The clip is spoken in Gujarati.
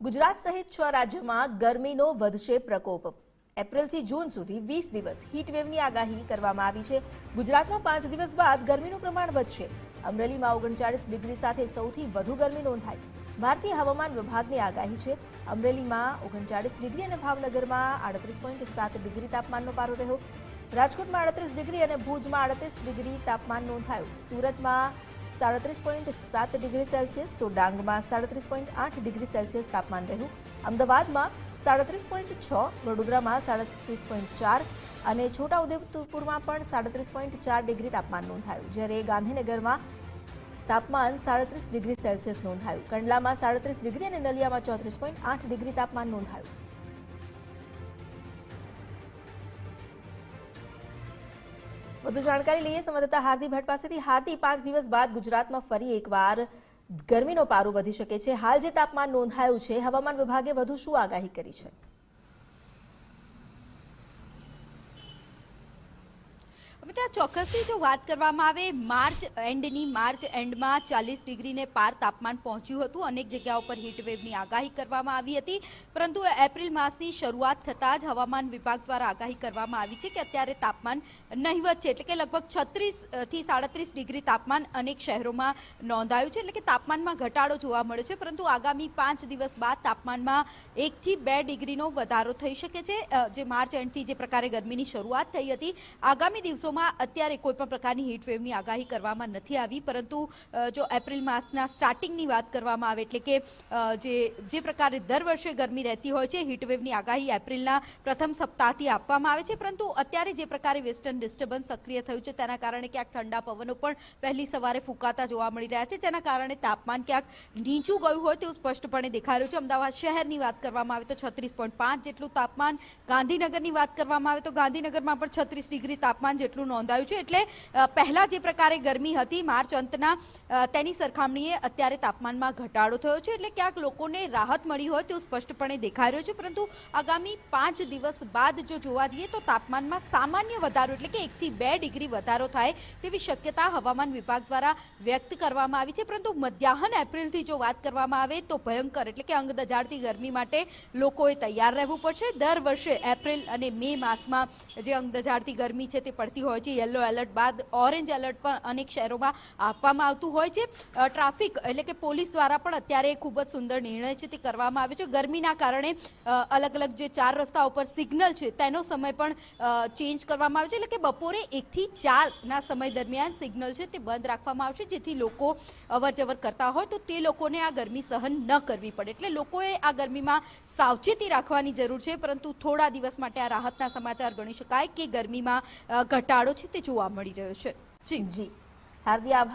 ગુજરાત સહિત છ રાજ્યમાં ગરમીનો વધશે પ્રકોપ. એપ્રિલથી જૂન સુધી વીસ દિવસ હીટવેવની આગાહી કરવામાં આવી છે. ગુજરાતમાં પાંચ દિવસ બાદ ગરમીનું પ્રમાણ વધશે. અમરેલીમાં ઓગણચાળીસ ડિગ્રી સાથે સૌથી વધુ ગરમી નોંધાઈ. ભારતીય હવામાન વિભાગની આગાહી છે. અમરેલીમાં ઓગણચાળીસ ડિગ્રી અને ભાવનગરમાં આડત્રીસ પોઈન્ટ સાત ડિગ્રી તાપમાનનો પારો રહ્યો. રાજકોટમાં આડત્રીસ ડિગ્રી અને ભુજમાં આડત્રીસ ડિગ્રી તાપમાન નોંધાયું. સુરતમાં સાડત્રીસ પોઈન્ટ સાત ડિગ્રી સેલ્સિયસ, તો ડાંગમાં સાડત્રીસ પોઈન્ટ આઠ ડિગ્રી સેલ્સિયસ તાપમાન રહ્યું. અમદાવાદમાં સાડત્રીસ પોઈન્ટ છ, વડોદરામાં સાડત્રીસ પોઈન્ટ ચાર અને છોટાઉદેપુરમાં પણ સાડત્રીસ પોઈન્ટ ચાર ડિગ્રી તાપમાન નોંધાયું, જ્યારે ગાંધીનગરમાં તાપમાન સાડત્રીસ ડિગ્રી સેલ્સિયસ નોંધાયું. કંડલામાં સાડત્રીસ ડિગ્રી અને નલિયામાં ચોત્રીસ પોઈન્ટ આઠ ડિગ્રી તાપમાન નોંધાયું. વધુ જાણકારી લઈએ સંવાદદાતા હાર્દી ભટ્ટ પાસેથી. હાર્દિક, પાંચ દિવસ બાદ ગુજરાતમાં ફરી એકવાર ગરમીનો પારો વધી શકે છે. હાલ જે તાપમાન નોંધાયું છે, હવામાન વિભાગે વધુ શું આગાહી કરી છે? ત્યાં ચોક્કસથી જો વાત કરવામાં આવે, માર્ચ એન્ડની માર્ચ એન્ડમાં ચાલીસ ડિગ્રીને પાર તાપમાન પહોંચ્યું હતું. અનેક જગ્યાઓ પર હીટવેવની આગાહી કરવામાં આવી હતી. પરંતુ એપ્રિલ માસની શરૂઆત થતાં જ હવામાન વિભાગ દ્વારા આગાહી કરવામાં આવી છે કે અત્યારે તાપમાન નહિવત છે. એટલે કે લગભગ છત્રીસથી સાડત્રીસ ડિગ્રી તાપમાન અનેક શહેરોમાં નોંધાયું છે. એટલે કે તાપમાનમાં ઘટાડો જોવા મળ્યો છે. પરંતુ આગામી પાંચ દિવસ બાદ તાપમાનમાં એકથી બે ડિગ્રીનો વધારો થઈ શકે છે. જે માર્ચ એન્ડથી જે પ્રકારે ગરમીની શરૂઆત થઈ હતી. આગામી દિવસોમાં અત્યારે કોઈ પણ પ્રકારની હીટવેવની આગાહી કરવામાં નથી આવી, પરંતુ જો એપ્રિલ માસના સ્ટાર્ટિંગની વાત કરવામાં આવે એટલે કે જે જે પ્રકારે દર વર્ષે ગરમી રહેતી હોય છે, હીટવેવની આગાહી એપ્રિલના પ્રથમ સપ્તાહથી આપવામાં આવે છે, પરંતુ અત્યારે જે પ્રકારે વેસ્ટર્ન ડિસ્ટર્બન્સ સક્રિય થયું છે, તેના કારણે ક્યાંક ઠંડા પવનો પણ વહેલી સવારે ફૂંકાતા જોવા મળી રહ્યા છે, જેના કારણે તાપમાન ક્યાંક નીચું ગયું હોય તેવું સ્પષ્ટપણે દેખાઈ રહ્યું છે. અમદાવાદ શહેરની વાત કરવામાં આવે તો છત્રીસ પોઈન્ટ પાંચ જેટલું તાપમાન, ગાંધીનગરની વાત કરવામાં આવે તો ગાંધીનગરમાં પણ છત્રીસ ડિગ્રી તાપમાન જેટલું નોંધાયું છે. એટલે પહેલા જે પ્રકારે ગરમી હતી માર્ચ અંતના તેની સરખામણીએ અત્યારે તાપમાનમાં ઘટાડો થયો છે. એટલે ક્યાંક લોકોને રાહત મળી હોય તેવું સ્પષ્ટપણે દેખાઈ રહ્યું છે. પરંતુ આગામી પાંચ દિવસ બાદ જો જોવા જઈએ તો તાપમાનમાં સામાન્ય વધારો, એટલે કે એકથી બે ડિગ્રી વધારો થાય તેવી શક્યતા હવામાન વિભાગ દ્વારા વ્યક્ત કરવામાં આવી છે. પરંતુ મધ્યાહન એપ્રિલથી જો વાત કરવામાં આવે તો ભયંકર, એટલે કે અંગ દજાડતી ગરમી માટે લોકોએ તૈયાર રહેવું પડશે. દર વર્ષે એપ્રિલ અને મે માસમાં જે અંગ દજાડતી ગરમી છે તે પડતી હોય છે યલો એલર્ટ બાદ ઓરેન્જ એલર્ટ પણ અનેક શહેરોમાં આપવામાં આવતું હોય છે. ટ્રાફિક એટલે કે પોલીસ દ્વારા પણ અત્યારે ખૂબ જ સુંદર નિર્ણય છે તે કરવામાં આવ્યો છે. ગરમીના કારણે અલગ અલગ જે ચાર રસ્તા ઉપર સિગ્નલ છે તેનો સમય પણ ચેન્જ કરવામાં આવ્યો છે. એટલે કે બપોરે એકથી ચારના સમય દરમિયાન સિગ્નલ છે તે બંધ રાખવામાં આવશે જેથી લોકો અવર જવર કરતા હોય તો તે લોકોને આ ગરમી સહન ન કરવી પડે. એટલે લોકોએ આ ગરમીમાં સાવચેતી રાખવાની જરૂર છે પરંતુ થોડા દિવસ માટે આ રાહતના સમાચાર ગણી શકાય કે ગરમીમાં અ, ઘટાડો છે તે જોવા મળી રહ્યો છે. જી. જી. હાર્દિક આભાર.